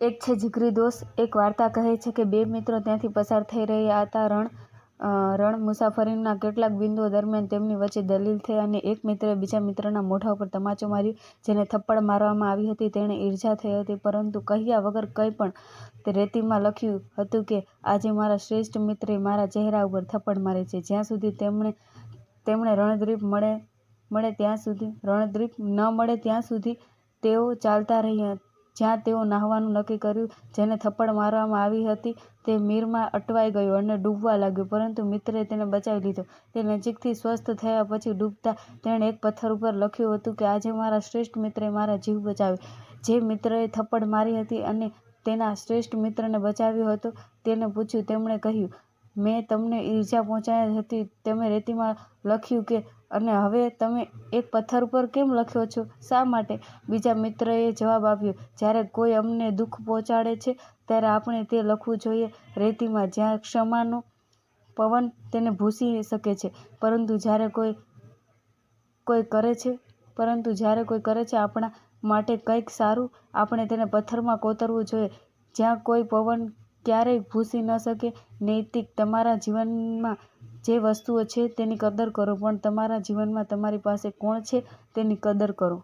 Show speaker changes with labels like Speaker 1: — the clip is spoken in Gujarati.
Speaker 1: એક છે જીગરી દોસ્ત, એક વાર્તા કહે છે કે બે મિત્રો ત્યાંથી પસાર થઈ રહ્યા હતા. રણ રણ મુસાફરીના કેટલાક બિંદુઓ દરમિયાન તેમની વચ્ચે દલીલ થઈ અને એક મિત્રે બીજા મિત્રના મોઢા ઉપર તમાચો માર્યો, જેને થપ્પડ મારવામાં આવી હતી. તેણે ઈર્જા થઈ હતી, પરંતુ કહ્યા વગર કંઈ પણ રેતીમાં લખ્યું હતું કે, આજે મારા શ્રેષ્ઠ મિત્રે મારા ચહેરા ઉપર થપ્પડ મારે છે. જ્યાં સુધી તેમણે તેમણે રણદ્વીપ મળે મળે ત્યાં સુધી, રણદ્વીપ ન મળે ત્યાં સુધી તેઓ ચાલતા રહ્યા જ્યાં તેઓ નહાવાનું નક્કી કર્યું, જેને થપ્પડ મારવામાં આવી હતી, તે મીરમાં અટવાઈ ગયો અને ડૂબવા લાગ્યો. પરંતુ મિત્રએ તેને બચાવી લીધો. તે નજીકથી સ્વસ્થ થયા પછી ડૂબતા તેણે એક પથ્થર ઉપર લખ્યું હતું કે, આજે મારા શ્રેષ્ઠ મિત્રએ મારા જીવ બચાવ્યો. જે મિત્રએ થપ્પડ મારી હતી અને તેના શ્રેષ્ઠ મિત્રને બચાવ્યો હતો, તેને પૂછ્યું. તેમણે કહ્યું મેં તમને ઈજા પહોંચાડી હતી, તમે રેતીમાં લખ્યું કે, અને હવે તમે એક પથ્થર ઉપર કેમ લખ્યો છો? શા માટે? બીજા મિત્રએ જવાબ આપ્યો, જ્યારે કોઈ અમને દુઃખ પહોંચાડે છે, ત્યારે આપણે તે લખવું જોઈએ. રેતીમાં જ્યાં ક્ષમાનો પવન તેને ભૂંસી શકે છે, પરંતુ જ્યારે કોઈ કોઈ કરે છે, પરંતુ જ્યારે કોઈ કરે છે આપણા માટે કંઈક સારું, આપણે તેને પથ્થરમાં કોતરવું જોઈએ. જ્યાં કોઈ પવન ક્યારેય ભૂંસી ન શકે. નૈતિક, તમારા જીવનમાં જે વસ્તુઓ છે તેની કદર કરો, પણ તમારા જીવનમાં તમારી પાસે કોણ છે તેની કદર કરો.